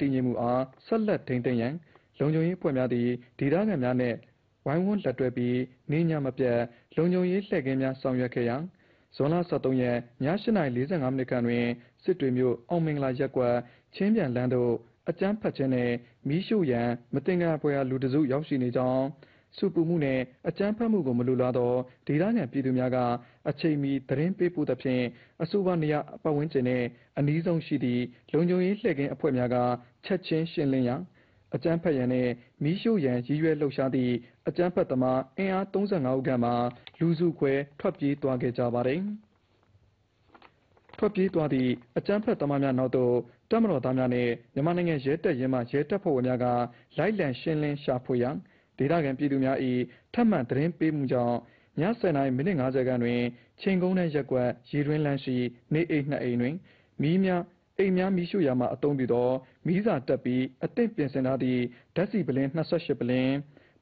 တည်ငြိမ်မှုအား ဆက်လက်ထိန်းသိမ်းရန် လုံခြုံရေးအဖွဲ့များသည် ဒေသခံများနှင့် ဝိုင်းဝန်းလက်တွဲပြီး နေညမပြတ် လုံခြုံရေးလှည့်ကင်းများ ဆောင်ရွက်ခဲ့ရာ ဇွန်လ23ရက်ည8:45မိနစ်ခန့်တွင် စစ်တွေမြို့ အောင်မင်္ဂလာရပ်ကွက် ချင်းပြန်လမ်းသို့ အကြမ်းဖက်ခြင်းနှင့် မီးရှို့ရန်မတင်ကြဖွယ်ရာ လူတစု ရောက်ရှိနေကြောင်း စုပူမှုနှင့်အကြမ်းဖက်မှုကို မလိုလားသော ဒေသခံပြည်သူများက အချိန်မီ သတင်းပေးပို့သဖြင့် အဆိုပါနေရာပတ်ဝန်းကျင်နှင့်အနီးဆုံးရှိသည့် လုံခြုံရေးလှည့်ကင်းအဖွဲ့များက ချက်ချင်းရှင်းလင်းရန် အကြမ်းဖက်ရန်နှင့်မီးရှို့ရန်ရည်ရွယ်လှုပ်ရှားသည့် အကြမ်းဖက်သမား အင်အား35ဦးခန့်မှလူစုခွဲ ထွက်ပြေးသွားခဲ့ကြပါသည်ထွက်ပြေးသွားသည့် အကြမ်းဖက်သမားများနောက်သို့ တပ်မတော်သားများနှင့်မြန်မာနိုင်ငံရဲတပ်ရင်းမှ ရဲတပ်ဖွဲ့ဝင်များက လိုက်လံရှင်းလင်းရှာဖွေရန် ဒေသခံပြည်သူများ၏ထပ်မံသတင်းပေးမှုကြောင့်ည10:50မိနစ်50ခန်းတွင်ချိန်ကုန်းတဲ့ရက်ကွက်ရေတွင်းလမ်းရှိနေအိမ်နှစ်အိမ်တွင်မီးများအိမ်များမီးရှို့ရာမှာအသုံးပြုသောမီးစာတက်ပြီးအသင့်ပြင်ဆင်ထားသည့်ဓာတ်ဆီပလင်း28ပလင်း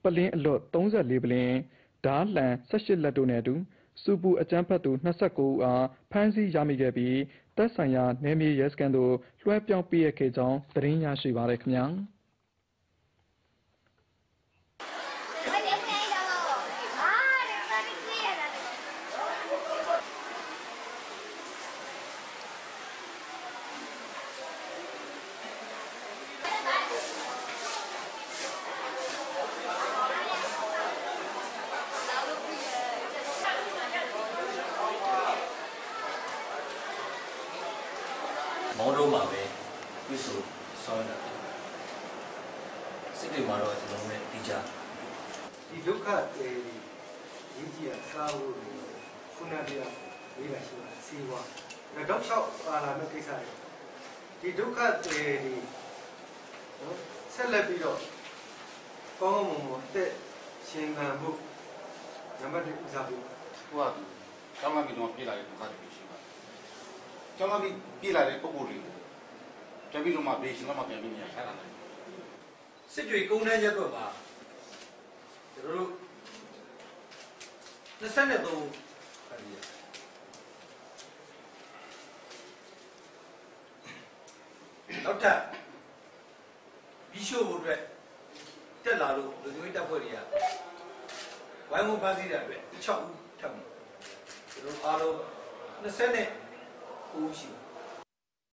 ပလင်းအလွတ်34ပလင်းဓားလှန်18လက်တို့နှင့်အတူစူပူအကြမ်းဖက်သူ29ဦးအားဖမ်းဆီးရမိခဲ့ပြီးတပ်ဆိုင်ရာနယ်မြေရဲစခန်းသို့လွှဲပြောင်းပေးအပ်ခဲ့ကြောင်းသတင်းရရှိပါရခင်ဗျာ မနေနိုင်တော့ဟာဒီကနေ့ကြည့်ရတာမောင်းတော့မှာပဲပြဆိုဆောင်းတာစစ်တွေမှာတော့ကျွန်တော်တို့လည်းတီးကြ ဒီဒုက္ခတွေရေးကြည့်ရစားဖို့ခုနကပြောလေးပါရှိပါစီးပွားဒါတော့၆ပါလာမယ့်ကိစ္စတွေဒီဒုက္ခတွေဒီနော်ဆက်လက်ပြီးတော့ကောင်းကောင်းမွန်မွန်တက်ရှင်သန်မှုနံပါတ်1ဦးစားပေးဟိုကကျောင်းလာပြီးတော့ပြေးလာတဲ့ဒုက္ခတွေရှိပါတယ်။ကျောင်းလာပြီးပြေးလာတဲ့ပုံကိုယ်တွေပြန်ပြီးတော့မှဘေးရှင်တော့မှပြန်ပြီးနေရဆရာတယ်စစ်တွေကုန်းတန်းရက်တော့ပါ ကျွန်တော်တို့23ခါကြီးနောက်ထပ်ပြီးရှို့ဖို့အတွက်တက်လာလို့လူမျိုးတပ်ဖွဲ့တွေကဝိုင်းဝန်းဖမ်းဆီးတဲ့အတွက်6ဦးထပ်ပြီကျွန်တော်အားလုံး20နဲ့9ဦးရှိပါ